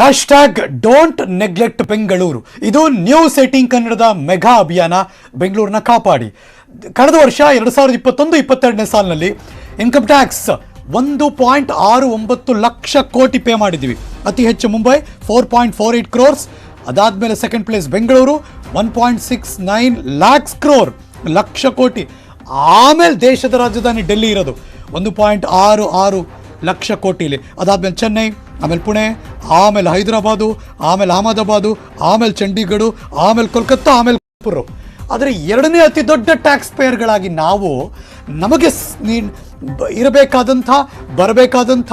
Hash tag don't neglect Bengaluru ಇದು new setting ಕನ್ನಡದ mega ಅಭಿಯಾನ ಬೆಂಗಳೂರಿನ ಕಾಪಾಡಿ. ಕಳೆದ ವರ್ಷ ಎರಡು ಸಾವಿರದ ಇಪ್ಪತ್ತೊಂದು, ಇಪ್ಪತ್ತೆರಡನೇ ಸಾಲಿನಲ್ಲಿ ಇನ್ಕಮ್ ಟ್ಯಾಕ್ಸ್ ಒಂದು ಪಾಯಿಂಟ್ ಆರು ಒಂಬತ್ತು ಲಕ್ಷ ಕೋಟಿ ಪೇ ಮಾಡಿದ್ದೀವಿ ಅತಿ ಹೆಚ್ಚು Mumbai four point four eight crores ಅದಾದಮೇಲೆ second place Bengaluru one point six nine lakhs crore lakh ಕೋಟಿ. ಆಮೇಲೆ ದೇಶದ ರಾಜಧಾನಿ ಡೆಲ್ಲಿ ಇರೋದು ಒಂದು ಪಾಯಿಂಟ್ ಆರು ಆರು ಲಕ್ಷ ಕೋಟಿಲಿ. ಅದಾದಮೇಲೆ ಚೆನ್ನೈ ಆಮೇಲೆ ಪುಣೆ, ಆಮೇಲೆ ಹೈದರಾಬಾದು, ಆಮೇಲೆ ಅಹಮದಾಬಾದು, ಆಮೇಲೆ ಚಂಡೀಗಢ, ಆಮೇಲೆ ಕೋಲ್ಕತ್ತಾ, ಆಮೇಲೆ ಪುರು ಆದರೆ ಎರಡನೇ ಅತಿ ದೊಡ್ಡ ಟ್ಯಾಕ್ಸ್ ಪೇಯರ್ಗಳಾಗಿ ನಾವು ನಮಗೆ ಇರಬೇಕಾದಂಥ, ಬರಬೇಕಾದಂಥ,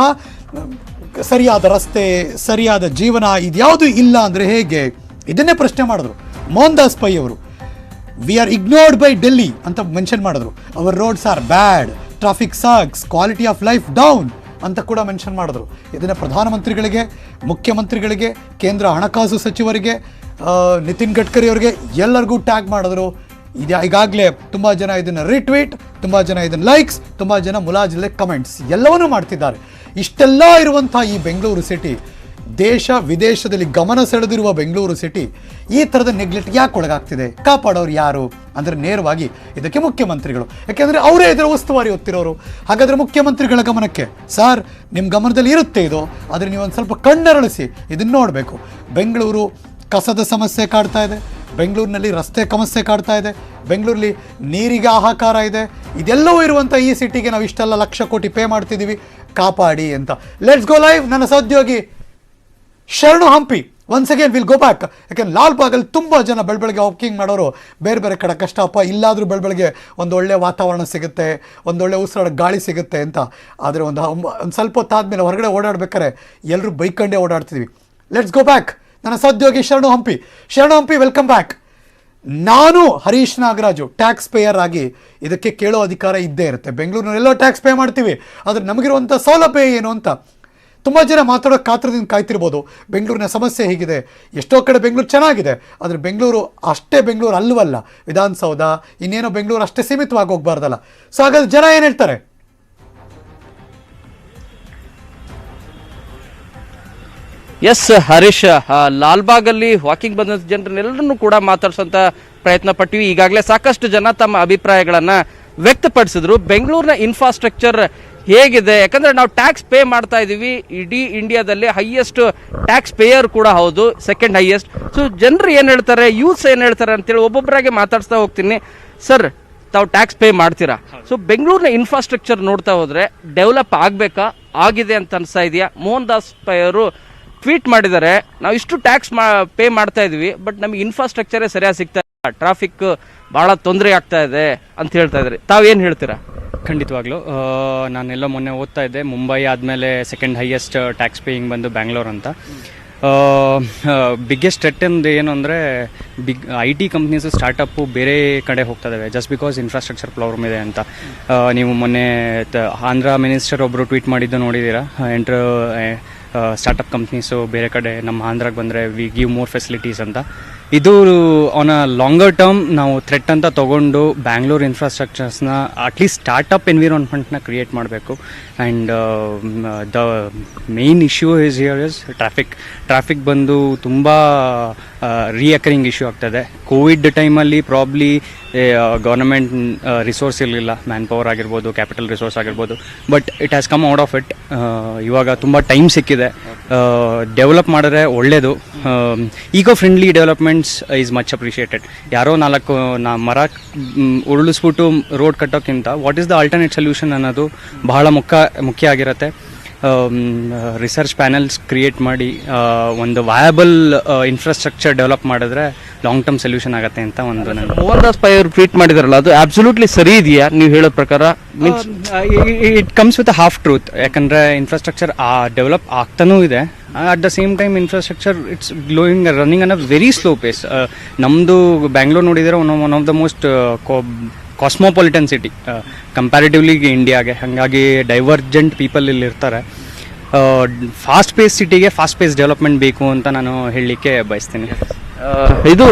ಸರಿಯಾದ ರಸ್ತೆ, ಸರಿಯಾದ ಜೀವನ ಇದ್ಯಾವುದು ಇಲ್ಲ ಅಂದರೆ ಹೇಗೆ? ಇದನ್ನೇ ಪ್ರಶ್ನೆ ಮಾಡಿದ್ರು ಮೋಹನ್ ದಾಸ್ ಪೈ ಅವರು. We are ignored by Delhi ಅಂತ ಮೆನ್ಷನ್ ಮಾಡಿದ್ರು. Our roads are bad traffic sucks quality of life down ಅಂತ ಕೂಡ ಮೆನ್ಷನ್ ಮಾಡಿದ್ರು. ಇದನ್ನು ಪ್ರಧಾನಮಂತ್ರಿಗಳಿಗೆ, ಮುಖ್ಯಮಂತ್ರಿಗಳಿಗೆ, ಕೇಂದ್ರ ಹಣಕಾಸು ಸಚಿವರಿಗೆ ನಿತಿನ್ ಗಡ್ಕರಿ ಅವರಿಗೆ ಎಲ್ಲರಿಗೂ ಟ್ಯಾಗ್ ಮಾಡಿದ್ರು. ಇದು ಈಗಾಗಲೇ ತುಂಬ ಜನ ಇದನ್ನು ರಿಟ್ವೀಟ್ ತುಂಬ ಜನ ಇದನ್ನು ಲೈಕ್ಸ್ ತುಂಬ ಜನ ಮುಲಾಜಿಲ್ಲೆ ಕಮೆಂಟ್ಸ್ ಎಲ್ಲವನ್ನೂ ಮಾಡ್ತಿದ್ದಾರೆ. ಇಷ್ಟೆಲ್ಲ ಇರುವಂಥ ಈ ಬೆಂಗಳೂರು ಸಿಟಿ ದೇಶ ವಿದೇಶದಲ್ಲಿ ಗಮನ ಸೆಳೆದಿರುವ ಬೆಂಗಳೂರು ಸಿಟಿ ಈ ಥರದ ನೆಗ್ಲೆಕ್ಟ್ ಯಾಕೆ ಒಳಗಾಗ್ತಿದೆ? ಕಾಪಾಡೋರು ಯಾರು? ಅಂದರೆ ನೇರವಾಗಿ ಇದಕ್ಕೆ ಮುಖ್ಯಮಂತ್ರಿಗಳು. ಯಾಕೆಂದರೆ ಅವರೇ ಇದರ ಉಸ್ತುವಾರಿ ಹೊತ್ತಿರೋರು. ಹಾಗಾದರೆ ಮುಖ್ಯಮಂತ್ರಿಗಳ ಗಮನಕ್ಕೆ? ಸರ್ ನಿಮ್ಮ ಗಮನದಲ್ಲಿ ಇರುತ್ತೆ ಇದು. ಆದರೆ ನೀವು ಒಂದು ಸ್ವಲ್ಪ ಕಣ್ಣರಳಿಸಿ ಇದನ್ನು ನೋಡಬೇಕು. ಬೆಂಗಳೂರು ಕಸದ ಸಮಸ್ಯೆ ಕಾಡ್ತಾ ಇದೆ. ಬೆಂಗಳೂರಿನಲ್ಲಿ ರಸ್ತೆ ಸಮಸ್ಯೆ ಕಾಡ್ತಾ ಇದೆ. ಬೆಂಗಳೂರಲ್ಲಿ ನೀರಿಗೆ ಆಹಾಕಾರ ಇದೆ. ಇದೆಲ್ಲವೂ ಇರುವಂಥ ಈ ಸಿಟಿಗೆ ನಾವು ಇಷ್ಟೆಲ್ಲ ಲಕ್ಷ ಕೋಟಿ ಪೇ ಮಾಡ್ತಿದ್ದೀವಿ. ಕಾಪಾಡಿ ಅಂತ. ಲೆಟ್ಸ್ ಗೋ ಲೈವ್ ನನ್ನ ಸಹೋದ್ಯೋಗಿ Sharanu Hampi. Once again will go back ಯಾಕೆಂದ್ರೆ ಲಾಲ್ ಬಾಗಲ್ಲಿ ತುಂಬ ಜನ ಬೆಳಬೆಳಗ್ಗೆ ವಾಕಿಂಗ್ ಮಾಡೋರು. ಬೇರೆ ಬೇರೆ ಕಡೆ ಕಷ್ಟಪ್ಪ ಇಲ್ಲಾದರೂ ಬೆಳಬೆಳಗ್ಗೆ ಒಂದು ಒಳ್ಳೆ ವಾತಾವರಣ ಸಿಗುತ್ತೆ, ಒಂದು ಒಳ್ಳೆ ಉಸಿರಾಡ ಗಾಳಿ ಸಿಗುತ್ತೆ ಅಂತ. ಆದರೆ ಒಂದು ಒಂದು ಸ್ವಲ್ಪ ಹೊತ್ತಾದ್ಮೇಲೆ ಹೊರಗಡೆ ಓಡಾಡ್ಬೇಕಾರೆ ಎಲ್ಲರೂ ಬೈಕಂಡೇ ಓಡಾಡ್ತಿದ್ವಿ. ಲೆಟ್ಸ್ ಗೋ ಬ್ಯಾಕ್ ನನ್ನ ಸದ್ಯೋಗಿ ಶರಣು ಹಂಪಿ. ಶರಣು ಹಂಪಿ ವೆಲ್ಕಮ್ ಬ್ಯಾಕ್ ನಾನು ಹರೀಶ್ ನಾಗರಾಜು ಟ್ಯಾಕ್ಸ್ ಪೇಯರ್ ಆಗಿ ಇದಕ್ಕೆ ಕೇಳೋ ಅಧಿಕಾರ ಇದ್ದೇ ಇರುತ್ತೆ. ಬೆಂಗಳೂರಿನಲ್ಲೆಲ್ಲೋ ಟ್ಯಾಕ್ಸ್ ಪೇ ಮಾಡ್ತೀವಿ. ಆದರೆ ನಮಗಿರುವಂಥ ಸೌಲಭ್ಯ ಏನು ಅಂತ? ತುಂಬ ಜನ ಮಾತಾಡೋ ಕಾತ್ರದಿಂದ ಕಾಯ್ತಿರ್ಬೋದು. ಬೆಂಗಳೂರಿನ ಸಮಸ್ಯೆ ಹೇಗಿದೆ. ಎಷ್ಟೋ ಕಡೆ ಬೆಂಗಳೂರು ಚೆನ್ನಾಗಿದೆ. ಆದರೆ ಬೆಂಗಳೂರು ಅಷ್ಟೇ ಬೆಂಗಳೂರು ಅಲ್ಲವಲ್ಲ. ವಿಧಾನಸೌಧ, ಇನ್ನೇನೋ ಬೆಂಗಳೂರು ಅಷ್ಟೇ ಸೀಮಿತವಾಗಿ ಹೋಗ್ಬಾರ್ದಲ್ಲ. ಸೊ ಹಾಗಾದ್ರೆ ಜನ ಏನು ಹೇಳ್ತಾರೆ? ಎಸ್ ಹರೀಶ್ ಲಾಲ್ಬಾಗ್ ಅಲ್ಲಿ ವಾಕಿಂಗ್ ಬಂದ ಜನರನ್ನೆಲ್ಲರನ್ನೂ ಕೂಡ ಮಾತಾಡ್ಸೋಂತ ಪ್ರಯತ್ನ ಪಟ್ಟಿವಿ ಈಗಾಗಲೇ ಸಾಕಷ್ಟು ಜನ ತಮ್ಮ ಅಭಿಪ್ರಾಯಗಳನ್ನ ವ್ಯಕ್ತಪಡಿಸಿದ್ರು. ಬೆಂಗಳೂರಿನ ಇನ್ಫ್ರಾಸ್ಟ್ರಕ್ಚರ್ ಹೇಗಿದೆ? ಯಾಕಂದ್ರೆ ನಾವು ಟ್ಯಾಕ್ಸ್ ಪೇ ಮಾಡ್ತಾ ಇದೀವಿ. ಇಡೀ ಇಂಡಿಯಾದಲ್ಲಿ ಹೈಯೆಸ್ಟ್ ಟ್ಯಾಕ್ಸ್ ಪೇಯರ್ ಕೂಡ ಹೌದು ಸೆಕೆಂಡ್ ಹೈಯೆಸ್ಟ್ ಸೊ ಜನರು ಏನು ಹೇಳ್ತಾರೆ ಯೂತ್ಸ್ ಏನು ಹೇಳ್ತಾರೆ ಅಂತೇಳಿ ಒಬ್ಬೊಬ್ಬರಾಗಿ ಮಾತಾಡ್ತಾ ಹೋಗ್ತೀನಿ. ಸರ್ ತಾವು ಟ್ಯಾಕ್ಸ್ ಪೇ ಮಾಡ್ತೀರಾ? ಸೊ ಬೆಂಗಳೂರಿನ ಇನ್ಫ್ರಾಸ್ಟ್ರಕ್ಚರ್ ನೋಡ್ತಾ ಹೋದ್ರೆ ಡೆವಲಪ್ ಆಗಬೇಕಾ? ಆಗಿದೆ ಅಂತ ಅನಿಸ್ತಾ ಇದೆಯಾ? ಮೋಹನ್ ದಾಸ್ ಪೈ ಅವರು ಟ್ವೀಟ್ ಮಾಡಿದ್ದಾರೆ. ನಾವು ಇಷ್ಟು ಟ್ಯಾಕ್ಸ್ ಮಾ ಪೇ ಮಾಡ್ತಾ ಇದೀವಿ ಬಟ್ ನಮಗೆ ಇನ್ಫ್ರಾಸ್ಟ್ರಕ್ಚರೇ ಸರಿಯಾಗಿ ಸಿಗ್ತಾ ಇಲ್ಲ. ಟ್ರಾಫಿಕ್ ಭಾಳ ತೊಂದರೆ ಆಗ್ತಾ ಇದೆ ಅಂತ ಹೇಳ್ತಾ ಇದ್ದಾರೆ. ತಾವೇನು ಹೇಳ್ತೀರಾ? ಖಂಡಿತವಾಗ್ಲೂ. ನಾನೆಲ್ಲ ಮೊನ್ನೆ ಓದ್ತಾ ಇದ್ದೆ. ಮುಂಬೈ ಆದಮೇಲೆ ಸೆಕೆಂಡ್ ಹೈಯೆಸ್ಟ್ ಟ್ಯಾಕ್ಸ್ ಪೇಯಿಂಗ್ ಬಂದು ಬ್ಯಾಂಗ್ಳೂರ್ ಅಂತ. ಬಿಗ್ಗೆಸ್ಟ್ ಥ್ರೆಟ್ ಎಂದು ಏನು ಅಂದರೆ big I T companies startup ಬೇರೆ ಕಡೆ ಹೋಗ್ತಾ ಇದ್ದಾವೆ ಜಸ್ಟ್ ಬಿಕಾಸ್ ಇನ್ಫ್ರಾಸ್ಟ್ರಕ್ಚರ್ ಪ್ರಾಬ್ಲಮ್ ಇದೆ ಅಂತ. ನೀವು ಮೊನ್ನೆ ಆಂಧ್ರ ಮಿನಿಸ್ಟರ್ ಒಬ್ಬರು ಟ್ವೀಟ್ ಮಾಡಿದ್ದು ನೋಡಿದ್ದೀರಾ ಎಂಟ್ರ್ ಸ್ಟಾರ್ಟಪ್ ಕಂಪ್ನೀಸು ಬೇರೆ ಕಡೆ ನಮ್ಮ ಆಂಧ್ರಾಗೆ ಬಂದರೆ ವಿ ಗಿವ್ ಮೋರ್ ಫೆಸಿಲಿಟೀಸ್ ಅಂತ. ಇದು ಆನ್ ಅ ಲಾಂಗರ್ ಟರ್ಮ್ ನಾವು ಥ್ರೆಟ್ ಅಂತ ತಗೊಂಡು ಬ್ಯಾಂಗ್ಳೂರ್ ಇನ್ಫ್ರಾಸ್ಟ್ರಕ್ಚರ್ಸ್ನ ಅಟ್ಲೀಸ್ಟ್ ಸ್ಟಾರ್ಟಪ್ ಎನ್ವಿರಾನ್ಮೆಂಟ್ನ ಕ್ರಿಯೇಟ್ ಮಾಡಬೇಕು. And the main issue is here is traffic traffic ಬಂದು ತುಂಬ ರೀಅಕರಿಂಗ್ ಇಶ್ಯೂ ಆಗ್ತದೆ. ಕೋವಿಡ್ ಟೈಮಲ್ಲಿ ಪ್ರಾಬ್ಲಿ ಗೌರ್ಮೆಂಟ್ ರಿಸೋರ್ಸ್ ಇರಲಿಲ್ಲ. ಮ್ಯಾನ್ ಪವರ್ ಆಗಿರ್ಬೋದು ಕ್ಯಾಪಿಟಲ್ ರಿಸೋರ್ಸ್ ಆಗಿರ್ಬೋದು. But it has come out of it ಇವಾಗ ತುಂಬ ಟೈಮ್ ಸಿಕ್ಕಿದೆ. ಡೆವಲಪ್ ಮಾಡಿದ್ರೆ ಒಳ್ಳೆಯದು eco friendly developments is much appreciated ಯಾರೋ ನಾಲ್ಕು, ನಾ ಮರ ಉರುಳಿಸ್ಬಿಟ್ಟು road ಕಟ್ಟೋಕ್ಕಿಂತ what is the alternate solution ಅನ್ನೋದು ಬಹಳ ಮುಖ್ಯ ಮುಖ್ಯ ಆಗಿರುತ್ತೆ. ರಿಸರ್ಚ್ ಪ್ಯಾನಲ್ಸ್ ಕ್ರಿಯೇಟ್ ಮಾಡಿ ಒಂದು ವಯಬಲ್ ಇನ್ಫ್ರಾಸ್ಟ್ರಕ್ಚರ್ ಡೆವಲಪ್ ಮಾಡಿದ್ರೆ ಲಾಂಗ್ ಟರ್ಮ್ ಸೊಲ್ಯೂಷನ್ ಆಗುತ್ತೆ ಅಂತ ಒಂದು ನನಗೆ ಮೋಹನ್ ದಾಸ್ ಪೈ ಅವರು ಟ್ವೀಟ್ ಮಾಡಿದಾರಲ್ಲ ಅದು ಅಬ್ಸಲ್ಯೂಟ್ಲಿ ಸರಿ ಇದೆಯಾ? ನೀವು ಹೇಳೋ ಪ್ರಕಾರ means it comes with half truth ಯಾಕಂದ್ರೆ ಇನ್ಫ್ರಾಸ್ಟ್ರಕ್ಚರ್ ಡೆವಲಪ್ ಆಗ್ತಾನೂ ಇದೆ. At the same time infrastructure it's growing running on a very slow pace ನಮ್ಮದು ಬ್ಯಾಂಗ್ಳೂರ್ ನೋಡಿದರೆ one one of the most cosmopolitan city comparatively ಇಂಡಿಯಾಗೆ ಹಾಗಾಗಿ ಡೈವರ್ಜೆಂಟ್ ಪೀಪಲ್ ಇಲ್ಲಿ ಇರ್ತಾರೆ. Fast pace ಸಿಟಿಗೆ ಫಾಸ್ಟ್ ಪೇಸ್ ಡೆವಲಪ್ಮೆಂಟ್ ಬೇಕು ಅಂತ ನಾನು ಹೇಳಲಿಕ್ಕೆ ಬಯಸ್ತೀನಿ. ಇದು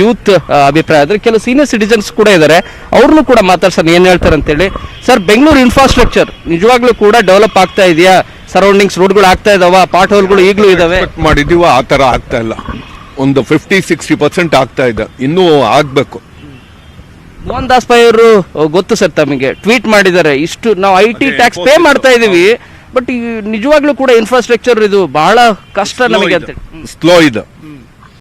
ಯೂತ್ ಅಭಿಪ್ರಾಯ. ಆದರೆ ಕೆಲವು ಸೀನಿಯರ್ ಸಿಟಿಜನ್ಸ್ ಕೂಡ ಇದ್ದಾರೆ. ಅವ್ರನ್ನೂ ಕೂಡ ಮಾತಾಡ್ಸೋಣ. ಏನು ಹೇಳ್ತಾರೆ ಅಂತೇಳಿ ಸರ್ ಬೆಂಗಳೂರು ಇನ್ಫ್ರಾಸ್ಟ್ರಕ್ಚರ್ ನಿಜವಾಗ್ಲೂ ಕೂಡ ಡೆವಲಪ್ ಆಗ್ತಾ ಇದೆಯಾ? ಸರೌಂಡಿಂಗ್ಸ್ ರೋಡ್ಗಳು ಆಗ್ತಾ ಇದಾವ? ಪಾಟ್ ಹೋಲ್ಗಳು ಈಗಲೂ ಇದಾವೆ? ಮಾಡಿದೀವ ಮಾಡಿದೀವೋ ಆ ಥರ ಆಗ್ತಾ ಇಲ್ಲ. ಒಂದು ಫಿಫ್ಟಿ ಸಿಕ್ಸ್ಟಿ ಪರ್ಸೆಂಟ್ ಆಗ್ತಾ ಇದೆ. ಇನ್ನೂ ಆಗ್ಬೇಕು. ಮೋಹನ್ ದಾಸ್ ಪೈ ಅವರು ಗೊತ್ತು ಸರ್ ತಮಗೆ. ಟ್ವೀಟ್ ಮಾಡಿದ್ದಾರೆ. ಇಷ್ಟು ನಾವು ಐ ಟಿ ಟ್ಯಾಕ್ಸ್ ಪೇ ಮಾಡ್ತಾ ಇದೀವಿ. ಬಟ್ ನಿಜವಾಗ್ಲೂ ಕೂಡ ಇನ್ಫ್ರಾಸ್ಟ್ರಕ್ಚರ್ ಇದು ಬಹಳ ಕಷ್ಟ ನಮಗೆ ಅಂತ ಸ್ಲೋ ಇದೆ.